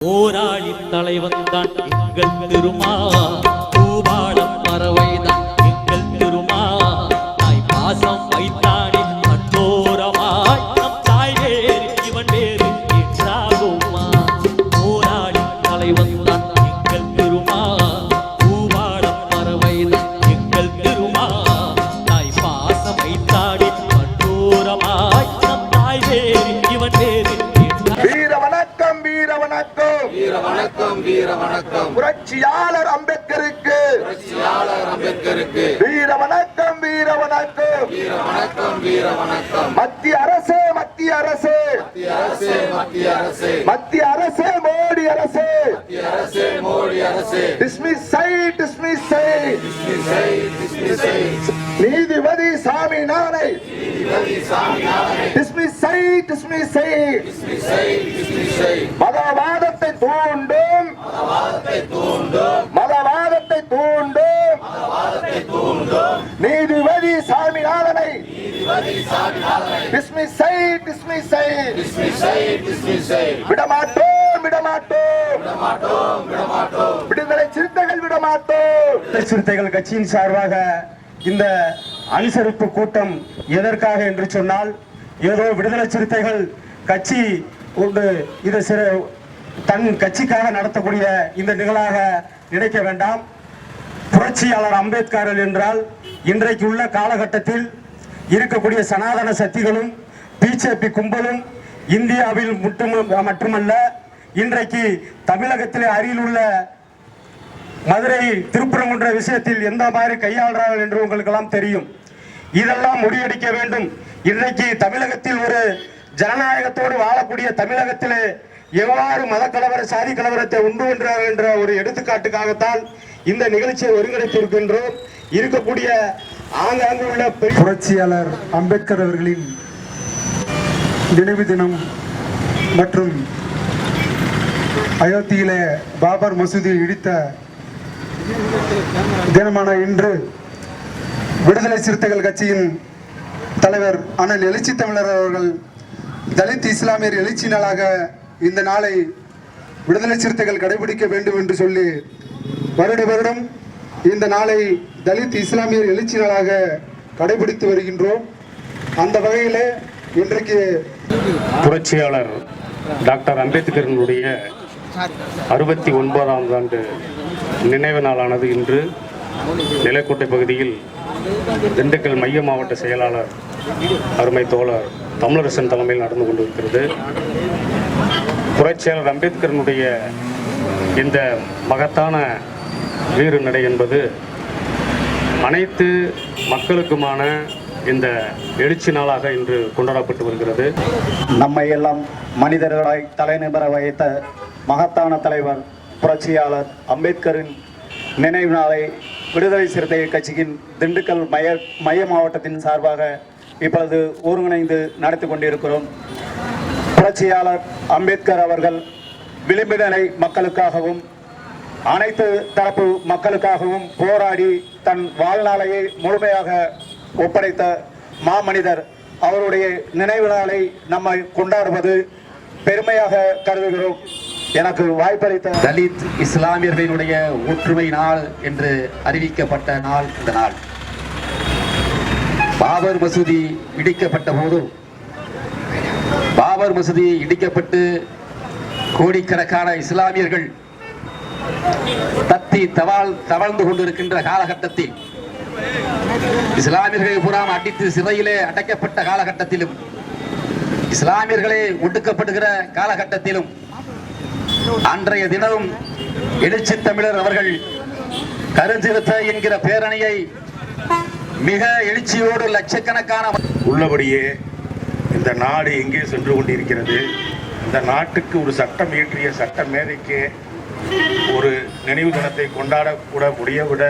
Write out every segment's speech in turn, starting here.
போராளி தலைவன் தான் எங்கள் திருமா வணக்கம் வீர வணக்கம். புரட்சியாளர் அம்பேத்கருக்கு. புரட்சியாளர் அம்பேத்கருக்கு. வீர வணக்கம் வீர வணக்கம். வீர வணக்கம் வீர வணக்கம். மத்திய அரசே மத்திய அரசே. மத்திய அரசே மத்திய அரசே. மத்திய அரசே மோடி அரசே. மத்திய அரசே மோடி அரசே. டிஸ்மிஸ் செய் டிஸ்மிஸ் செய் டிஸ்மிஸை டிஸ்மிஸை நீதிபதி சாமி நானை நீதிபதி சாமிநாதனை டிஸ்மிஸ் செய் டிஸ்மிஸ் செய் டிஸ்மிஸை டிஸ்மிஸை மதவாதத்தை தூண்டும். மதவாதத்தை தூண்டும். நீதிபதி சாமிநாதனை நீதிபதி சாமிநாதனை டிஸ்மிஸ் செய் டிஸ்மிஸ் செய் விடமாட்டோம் விடமாட்டோம் விடமாட்டோம். விடுதலை சிறுத்தைகள் விடமாட்டோம். விடுதலை சிறுத்தைகள் கட்சியின் சார்பாக இந்த அனுசரிப்பு கூட்டம் எதற்காக என்று சொன்னால் ஏதோ விடுதலை சிறுத்தைகள் கட்சி ஒன்று இது சிறு தன் கட்சிக்காக நடத்தக்கூடிய இந்த நிகழாக நினைக்க வேண்டாம். புரட்சியாளர் அம்பேத்கர் என்றால் இன்றைக்கு உள்ள காலகட்டத்தில் இருக்கக்கூடிய சனாதன சக்திகளும் பிஜேபி கும்பலும் இந்தியாவில் மட்டும் மட்டுமல்ல இன்றைக்கு தமிழகத்திலே அருகில் உள்ள மதுரை திருப்பரங்குன்ற விஷயத்தில் எந்த மாதிரி கையாளுறார்கள் என்று உங்களுக்கெல்லாம் தெரியும். இதெல்லாம் முடியடிக்க வேண்டும். இன்றைக்கு தமிழகத்தில் ஒரு ஜனநாயகத்தோடு வாழக்கூடிய தமிழகத்திலே எவ்வாறு மத கலவர சாதி கலவரத்தை உண்டு பண்றார்கள் என்ற ஒரு எடுத்துக்காட்டுக்காகத்தான் இந்த நிகழ்ச்சியை ஒருங்கிணைத்திருக்கின்றோம். இருக்கக்கூடிய ஆங்காங்கு உள்ள புரட்சியாளர் அம்பேத்கர் அவர்களின் நினைவு தினம் மற்றும் அயோத்தியிலே பாபர் மசூதி இடித்த தினமான இன்று விடுதலை சிறுத்தைகள் கட்சியின் தலைவர் அண்ணன் எழுச்சி தமிழர் அவர்கள் தலித் இஸ்லாமியர் எழுச்சி நாளாக இந்த நாளை விடுதலை சிறுத்தைகள் கடைபிடிக்க வேண்டும் என்று சொல்லி வருட வருடம் இந்த நாளை தலித் இஸ்லாமியர் எழுச்சி நாளாக கடைபிடித்து வருகின்றோம். அந்த வகையில் இன்றைக்கு புரட்சியாளர் டாக்டர் அம்பேத்கரனுடைய அறுபத்தி ஒன்பதாம் ஆண்டு நினைவு நாளானது இன்று நிலக்கோட்டை பகுதியில் திண்டுக்கல் மைய மாவட்ட செயலாளர் அருமை தோழர் தமிழரசன் தலைமையில் நடந்து கொண்டிருக்கிறது. புரட்சியாளர் அம்பேத்கரனுடைய இந்த மகத்தான வீறு நடை என்பது அனைத்து மக்களுக்குமான இந்த எழுச்சி நாளாக இன்று கொண்டாடப்பட்டு வருகிறது. நம்மை எல்லாம் மனிதர்களாய் தலைநிபர வைத்த மகத்தான தலைவர் புரட்சியாளர் அம்பேத்கரின் நினைவு நாளை விடுதலை சிறுத்தை கட்சியின் திண்டுக்கல் மைய மைய மாவட்டத்தின் சார்பாக இப்பொழுது ஒருங்கிணைந்து நடத்தி கொண்டிருக்கிறோம். புரட்சியாளர் அம்பேத்கர் அவர்கள் விளிம்பினரை மக்களுக்காகவும் அனைத்து தரப்பு மக்களுக்காகவும் போராடி தன் வாழ்நாளையை முழுமையாக ஒப்படைத்த மாமனிதர் அவருடைய நினைவு நாளை நம்மை கொண்டாடுவது பெருமையாக கருதுகிறோம். எனக்கு வாய்ப்பளித்த தலித் இஸ்லாமியர்களினுடைய ஒற்றுமை நாள் என்று அறிவிக்கப்பட்ட நாள் இந்த நாள். பாபர் மசூதி இடிக்கப்பட்ட போதும் பாபர் மசூதி இடிக்கப்பட்டு கோடிக்கணக்கான இஸ்லாமியர்கள் தத்தி தவால் தவழ்ந்து கொண்டிருக்கின்ற காலகட்டத்தில் இஸ்லாமியர்களை புறாம் அடித்து சிறையிலே அடைக்கப்பட்ட காலகட்டத்திலும் இஸ்லாமியர்களே ஒடுக்கப்படுகிற காலகட்டத்திலும் அன்றைய தினமும் எழுச்சி தமிழர் அவர்கள் கருஞ்சிறுத்த என்கிற பேரணியை மிக எழுச்சியோடு லட்சக்கணக்கான உள்ளபடியே இந்த நாடு எங்கே சென்று கொண்டிருக்கிறது? இந்த நாட்டுக்கு ஒரு சட்டம் இயற்றிய சட்ட மேதைக்கு ஒரு நினைவு தினத்தை கொண்டாடக்கூட முடியவிட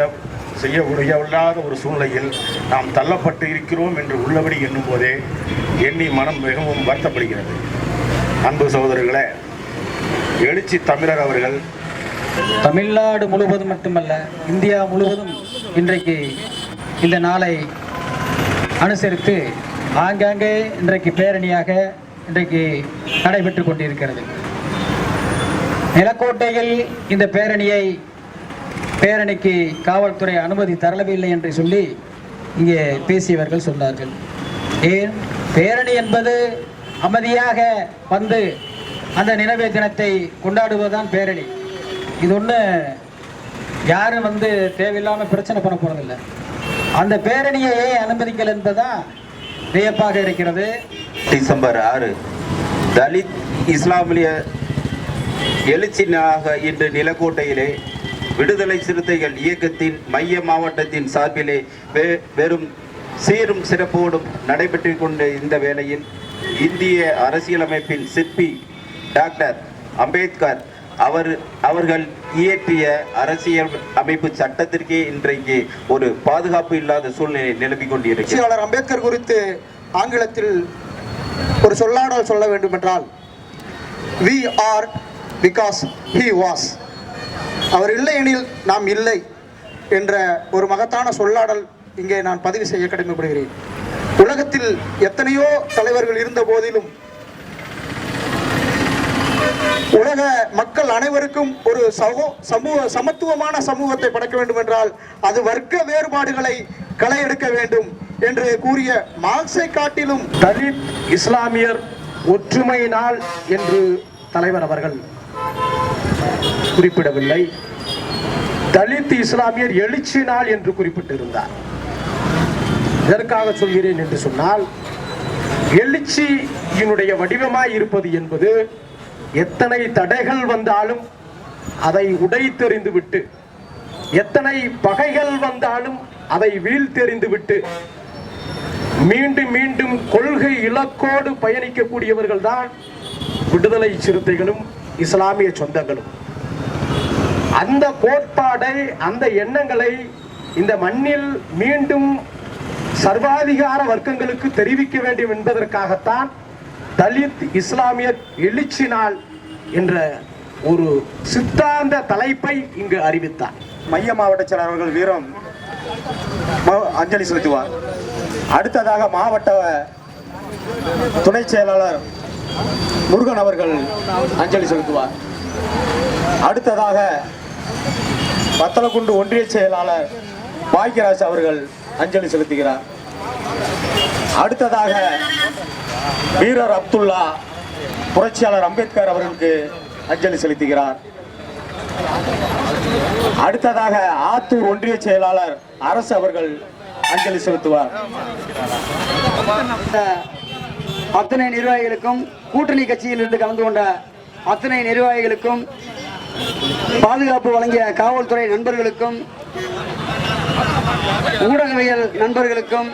செய்ய முடியவில்லாத ஒரு சூழ்நிலையில் நாம் தள்ளப்பட்டு இருக்கிறோம் என்று உள்ளபடி எண்ணும் போதே எண்ணி மனம் மிகவும் வருத்தப்படுகிறது. அன்பு சகோதரர்களே எழுச்சி தமிழர் அவர்கள். தமிழ்நாடு முழுவதும் மட்டுமல்ல இந்தியா முழுவதும் இன்றைக்கு இந்த நாளை அனுசரித்து ஆங்காங்கே இன்றைக்கு பேரணியாக இன்றைக்கு நடைபெற்று கொண்டிருக்கிறது. நிலக்கோட்டையில் இந்த பேரணியை பேரணிக்கு காவல்துறை அனுமதி தரவில்லை என்று சொல்லி இங்கே பேசியவர்கள் சொன்னார்கள். ஏன்? பேரணி என்பது அமைதியாக வந்து அந்த நினைவு தினத்தை கொண்டாடுவதுதான் பேரணி. இது ஒன்று யாரும் வந்து தேவையில்லாமல் பிரச்சனை பண்ண போகிறதில்ல அந்த பேரணியை ஏன் அனுமதிக்கல் என்பதுதான் வியப்பாக இருக்கிறது. டிசம்பர் ஆறு தலித் இஸ்லாமிய எழுச்சி நாளாக இன்று நிலக்கோட்டையிலே விடுதலை சிறுத்தைகள் இயக்கத்தின் மைய மாவட்டத்தின் சார்பிலே வெறும் சீரும் சிறப்போடும் நடைபெற்று கொண்ட இந்த வேளையில் இந்திய அரசியலமைப்பின் சிற்பி டாக்டர் அம்பேத்கர் அவர் அவர்கள் இயற்றிய அரசியல் அமைப்பு சட்டத்திற்கே இன்றைக்கு ஒரு பாதுகாப்பு இல்லாத சூழ்நிலை நிலவி கொண்டிருக்கிறது. அம்பேத்கர் குறித்து ஆங்கிலத்தில் ஒரு சொல்லாடல் சொல்ல வேண்டுமென்றால் we are because he was அவர் இல்லை எனில் நாம் இல்லை என்ற ஒரு மகத்தான சொல்லாடல் இங்கே நான் பதிவு செய்ய கடமைப்படுகிறேன். உலகத்தில் எத்தனையோ தலைவர்கள் இருந்த போதிலும் உலக மக்கள் அனைவருக்கும் ஒரு சகோ சமூக சமத்துவமான சமூகத்தை படைக்க வேண்டும் என்றால் அது வர்க்க வேறுபாடுகளை களை எடுக்க வேண்டும் என்று கூறிய மார்க்சை காட்டிலும் தலித் இஸ்லாமியர் ஒற்றுமை நாள் என்று தலைவர் அவர்கள் குறிப்பிடவில்லை. தலித் இஸ்லாமியர் எழுச்சி நாள் என்று குறிப்பிட்டிருந்தார். எதற்காக சொல்கிறேன் என்று சொன்னால் எழுச்சியினுடைய வடிவமாய் இருப்பது என்பது எத்தனை தடைகள் வந்தாலும் அதை உடைத்தெறிந்து விட்டு எத்தனை பகைகள் வந்தாலும் அதை வீழ்த்தெறிந்து விட்டு மீண்டும் மீண்டும் கொள்கை இலக்கோடு பயணிக்கக்கூடியவர்கள் தான் விடுதலை சிறுத்தைகளும் இஸ்லாமிய சொந்தங்களும். அந்த கோட்பாடை அந்த எண்ணங்களை இந்த மண்ணில் மீண்டும் சர்வாதிகார வர்க்கங்களுக்கு தெரிவிக்க வேண்டும் என்பதற்காகத்தான் தலித் இஸ்லாமியர் எழுச்சி நாள் என்ற ஒரு சித்தாந்த தலைப்பை இங்கு அறிவித்தார். மைய மாவட்ட செயலாளர் அவர்கள் வீரம் அஞ்சலி செலுத்துவார். அடுத்ததாக மாவட்ட துணை செயலாளர் முருகன் அவர்கள் அஞ்சலி செலுத்துவார். அடுத்ததாக வத்தலக்குண்டு ஒன்றிய செயலாளர் பாக்கியராஜ் அவர்கள் அஞ்சலி செலுத்துகிறார். அடுத்ததாக வீரர் அப்துல்லா புரட்சியாளர் அம்பேத்கர் அவர்களுக்கு அஞ்சலி செலுத்துகிறார். அடுத்ததாக ஆத்தூர் ஒன்றிய செயலாளர் அரசு அவர்கள் அஞ்சலி செலுத்துவார். அத்தனை நிர்வாகிகளுக்கும் கூட்டணி கட்சியில் இருந்து கலந்து கொண்ட அத்தனை நிர்வாகிகளுக்கும் பாதுகாப்பு வழங்கிய காவல்துறை நண்பர்களுக்கும் ஊடகவியல் நண்பர்களுக்கும்